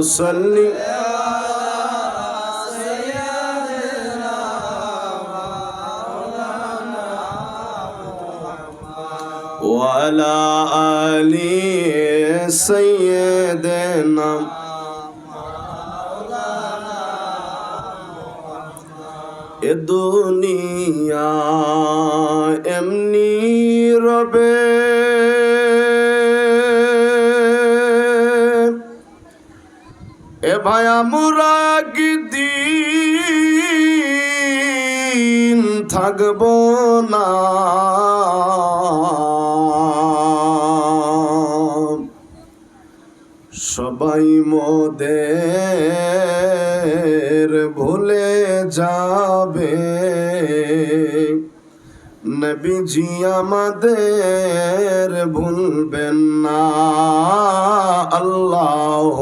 صل وعلى آل سيدنا এ দুনিয়া এমনি রবে আমরা দিন থাকব না। সবাই মোদের ভুলে যাবে। নবীজি আমাদের ভুলবেন না। আল্লাহ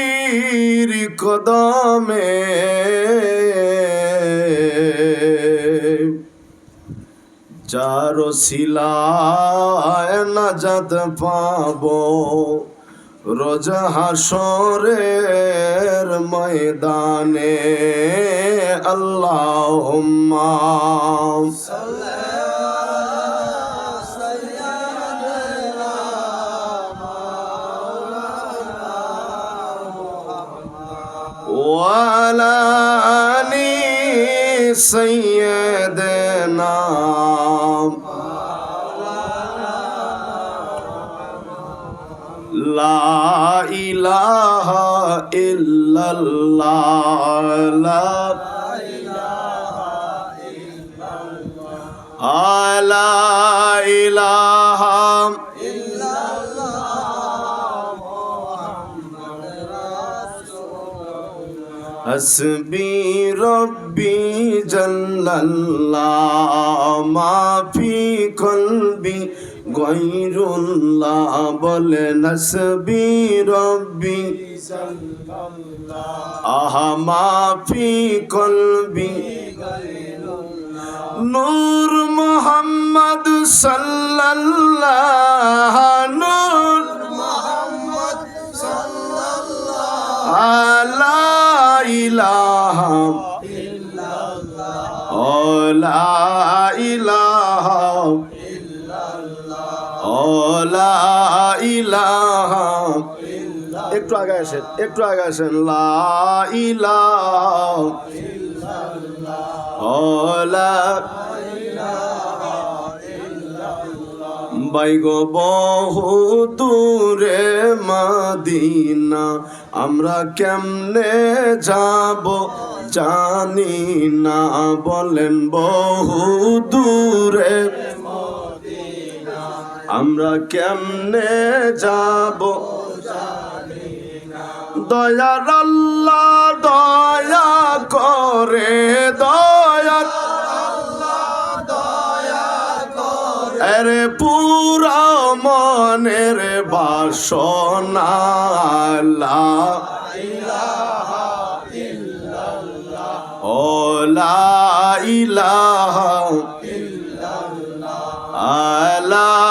নবীজির কদমে। যার শিলায় নাজাত পাবো রোজ হাসরের ময়দানে। আল্লাহুম্মা وعلى آل سيدنا لا إله إلا الله لا لا إله حسبي ربي جل الله ما في قلبي غير الله بل نسبي ربي آها ما في قلبي نور একটু আগে আসেন, একটু আগে আসেন। লা ইলাহা ও লা বাইগো বহু দূরে মাদিনা, আমরা কেমনে যাব জানি না। বলেন বহু দূরে আমরা কেমনে যাব? দয়ার আল্লাহ দয়া করে দয়ার আরে পুরা মনের বাসনা আল্লাহ। ও লা ইলাহা আলা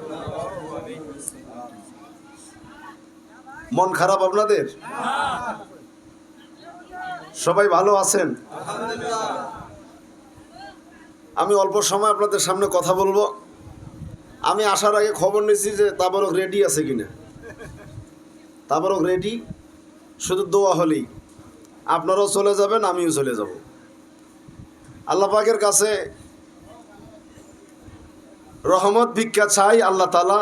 মন খারাপ আপনাদের? সবাই ভালো আছেন? আমি অল্প সময় আপনাদের সামনে কথা বলব। আমি আসার আগে খবর নিয়েছি যে তাবরক রেডি আছে কিনা। তারপরও রেডি, শুধু দোয়া হলেই। আপনারাও চলে যাবেন, আমিও চলে যাব। আল্লাহ পাকের কাছে রহমত, ভিক্ষা চাই, আল্লাহ তালা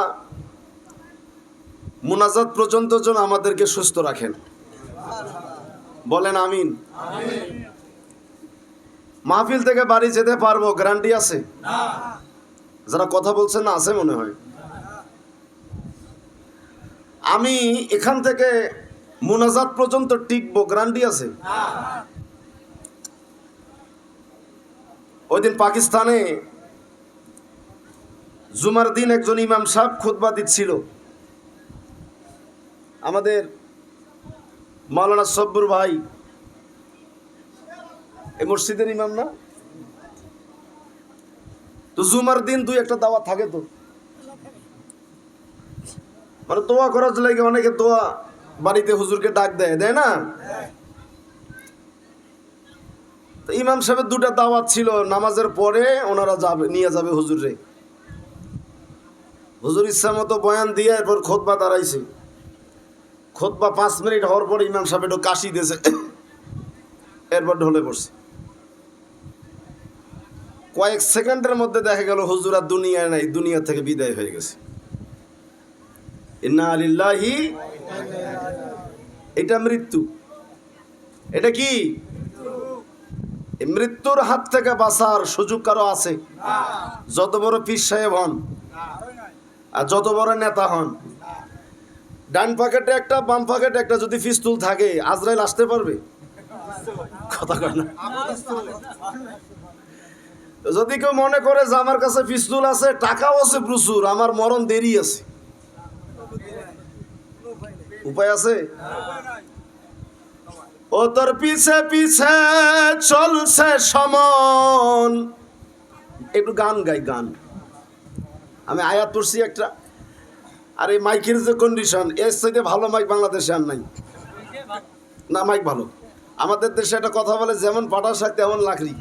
মুনাজাত পর্যন্ত যেন আমাদেরকে সুস্থ রাখেন। বলেন আমিন। মাহফিল থেকে বাড়ি যেতে পারব, গ্যারান্টি আছে? যারা কথা বলছেন না, আছে মনে হয়? আমি এখান থেকে মোনাজাত পর্যন্ত টিকবো, গ্যারান্টি আছে? ওই দিন পাকিস্তানে জুমার দিন একজন ইমাম সাহেব খুতবা দিচ্ছিল। আমাদের মাওলানা সব্বুর ভাই এই মসজিদের ইমাম না? তো জুমার দিন দুই একটা দাওয়া থাকে তো। মানে দোয়া করার লাগে, অনেকে দোয়া বাড়িতে হুজুরকে ডাক দেয় দেয় না? তো ইমাম সাহেবের দুটা দাওয়াত ছিল, নামাজের পরে ওনারা যাবে, নিয়ে যাবে হুজুরে। হুজুর ইচ্ছা মতো বয়ান দিয়ে এরপর খোদ খোদবা দাঁড়াইছে। খোদবা পাঁচ মিনিট হওয়ার পরে ইমাম সাহেব একটু কাশি দিয়েছে। এরপর ঢলে পড়ছে। কয়েক সেকেন্ডের মধ্যে দেখা গেল, হুজুর দুনিয়ায় নাই, দুনিয়া থেকে বিদায় হয়ে গেছে। ইন্না আলিল্লাহি এটা মৃত্যু। এটা কি? মৃত্যুর হাত থেকে বাঁচার সুযোগ কারও আছে? যত বড় পীর সাহেব হন, আর যত বড় নেতা হন ডান পকেটে একটা, বাম পকেটে একটা যদি পিস্তুল থাকে, আজরাইল আসতে পারবে? কথা কয় না। যদি কেউ মনে করে যে আমার কাছে পিস্তুল আছে, টাকাও আছে প্রচুর, আমার মরণ দেরি আছে। উপায় আছে? ও তোর পিছে পিছে চলছে সমন। একটু গান গাই, গান। আমি আয়াত পড়ছি একটা। আর এই মাইকের যে কন্ডিশন এর সাথে ভালো মাইক বাংলাদেশে আর নাই। না মাইক ভালো। আমাদের দেশে একটা কথা বলে যেমন পাটা শাক তেমন লাকড়ি।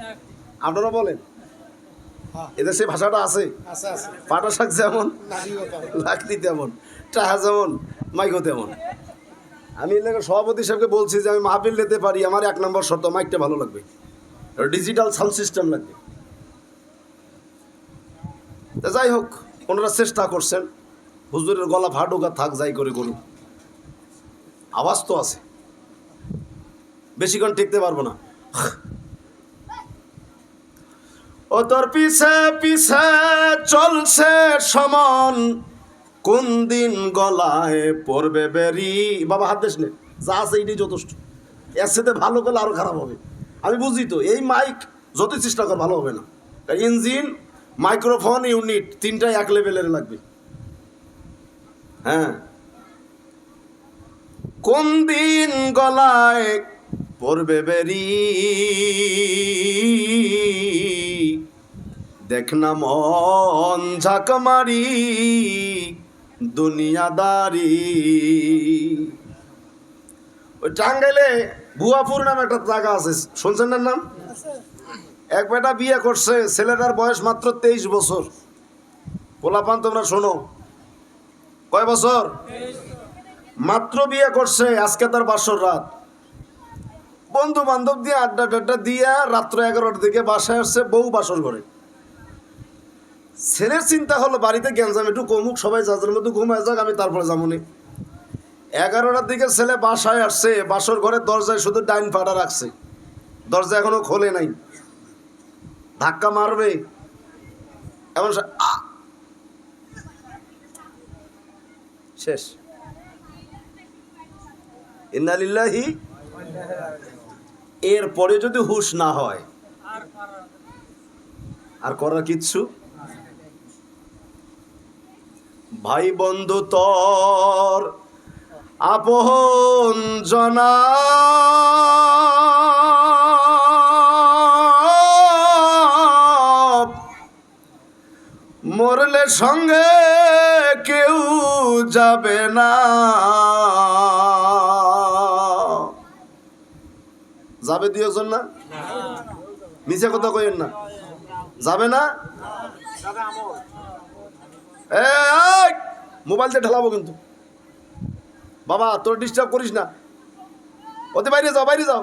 আপনারা বলেন? এদেশে ভাষাটা আছে? পাটা শাক যেমন লাকড়ি তেমন। টাহা যেমন মাইকও তেমন। আমি এলাকার সভাপতি সাহেবকে বলছি যে আমি মাহফিল নিতে পারি আমার এক নম্বর শর্ত মাইকটা ভালো লাগবে। ডিজিটাল সাউন্ড সিস্টেম লাগবে। যাই হোক ওনারা চেষ্টা করছেন। হুজুরের গলা ফাটুকা থাক যাই করে করুন আওয়াজ তো আছে। বেশিক্ষণ টিকতে পারব না। ও তোর পিছে পিছে চলছে সমন। কোন দিন গলায় পড়বে বেরি? বাবা, হাত দেশ নে। যা আছে এইটাই যথেষ্ট। এর সাথে ভালো করলে আরও খারাপ হবে। আমি বুঝি তো, এই মাইক যতই চেষ্টা কর, ভালো হবে না। ইঞ্জিন মাইক্রোফোন ইউনিট তিনটাই এক লেভেলের লাগবে। হ্যাঁ। কোন দিন গলায় পড়বে বেরি? দেখ না মন ঝাঁক মারি দুনিয়াদারি। ওই টাঙ্গাইলে ভুয়াপুর নামে একটা জায়গা আছে, শুনছেন না নাম? এক বেটা বিয়ে করছে, ছেলেটার বয়স মাত্র তেইশ বছর। পোলাপান তোমরা শোনো। কয় বছর? মাত্র বিয়ে করছে, আজকে তার বাসর রাত। বন্ধু বান্ধব দিয়ে আড্ডা টাড্ডা দিয়ে রাত্র এগারোটার দিকে বাসায় আসছে বউ বাসর ঘরে। ছেলের চিন্তা হলো, বাড়িতে গ্যাঞ্জাম একটু কমুক, সবাই যাদের মধ্যে ঘুমায় যাক, আমি তারপরে যাবনি। এগারোটার দিকে ছেলে বাসায় আসছে, বাসর ঘরের দরজায় শুধু ডাইন পাটা রাখছে। দরজা এখনও খোলে নাই। ধাক্কা মারবে। এমন শেষ। ইন্নালিল্লাহি, এরপরে যদি হুশ না হয়, আর করার কিচ্ছু? ভাই বন্ধু তর আপন জনা। মরলে সঙ্গে কেউ যাবে না। যাবে দিয়েছেন না? নিচে কথা কইেন না। যাবে না! মোবাইলটা ঢালাবো কিন্তু। বাবা, তোর ডিস্টার্ব করিস না। ওতে বাইরে যাও বাইরে যাও।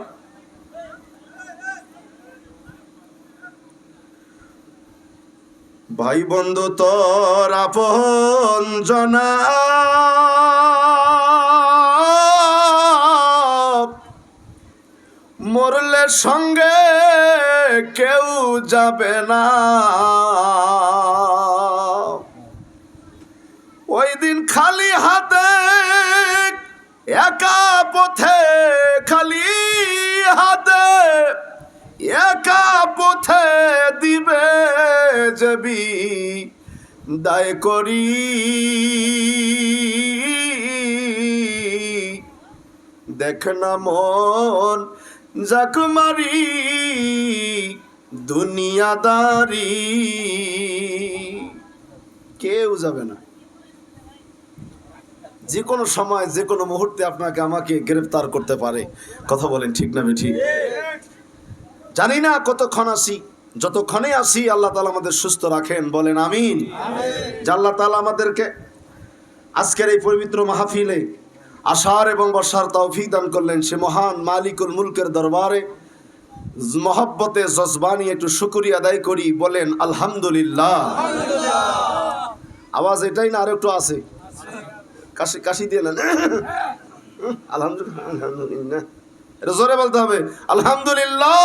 ভাই বন্ধু তোর আপন জনা। মরলে সঙ্গে কেউ যাবে না। ওই দিন খালি হাতে একা পথে, খালি হাতে একা পথে যাবি, দায় করি। দেখ না মন, যাক মারি, দুনিয়াদারি। কেউ যাবে না। যে কোনো সময় যে কোনো মুহূর্তে আপনাকে আমাকে গ্রেফতার করতে পারে। কথা বলেন ঠিক না ঠিক জানি না কতক্ষণ আসি যতক্ষণে আসি, আল্লাহ তালা আমাদের সুস্থ রাখেন, বলেন আমিন। যে আল্লাহ তালা আমাদেরকে আজকের এই পবিত্র মাহফিলে আষাঢ় এবং বর্ষার তৌফিক দান করলেন, সে মহান মালিকুল মুলকের দরবারে মহব্বতে জজবানি একটু শুকুরি আদায় করি, বলেন আলহামদুলিল্লাহ। আওয়াজ এটাই না আর একটু আছে। কাশি কাশি দিয়ে নেন আলহামদুলিল্লাহ আলহামদুলিল্লাহ। জোরে বলতে হবে, আলহামদুলিল্লাহ।